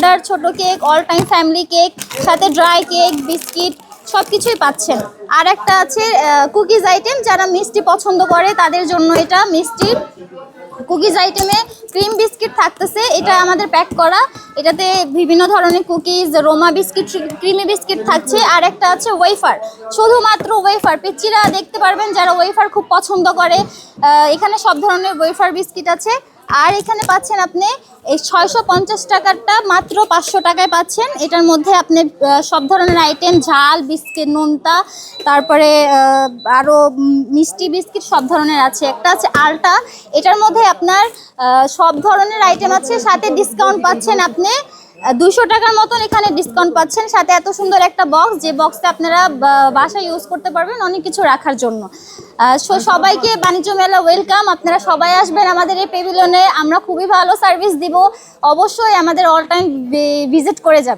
Tender ছোট cake all time family cake, সাথে dry cake, biscuit সব কিছুই পাচ্ছেন। আর একটা আছে কুকিজ আইটেম যারা মিষ্টি পছন্দ করে, তাদের জন্য এটা মিষ্টি। কুকিজ আইটেমে ক্রিম বিস্কিট থাকতেছে, এটা আমাদের প্যাক করা। এটাতে বিভিন্ন ধরনের cookies Roma biscuit creamy biscuit থাকছে। আর একটা আছে ওয়েফার শুধুমাত্র ওয়েফার পিচ্চিরা, দেখতে পারবেন যারা ওয়েফার খুব পছন্দ করে। এখানে সব ধরনের ওয়েফার বিস্কিট আছে। আর এখানে পাচ্ছেন আপনি এই ছয়শো পঞ্চাশ টাকারটা মাত্র পাঁচশো টাকায় পাচ্ছেন। এটার মধ্যে আপনি সব ধরনের আইটেম ঝাল, বিস্কিট, নোনতা, তারপরে আরও মিষ্টি বিস্কিট সব ধরনের আছে। একটা আছে আলটা। এটার মধ্যে আপনার সব ধরনের আইটেম আছে। সাথে ডিসকাউন্ট পাচ্ছেন আপনি দুশো টাকার মতন এখানে ডিসকাউন্ট পাচ্ছেন। সাথে এত সুন্দর একটা বক্স যে বক্সে আপনারা বাসা বাসায় ইউজ করতে পারবেন অনেক কিছু রাখার জন্য। সো সবাইকে বাণিজ্য মেলা ওয়েলকাম আপনারা সবাই আসবেন আমাদের এই পেভিলনে আমরা খুবই ভালো সার্ভিস দিব। অবশ্যই আমাদের অল টাইম ভিজিট করে যাবেন।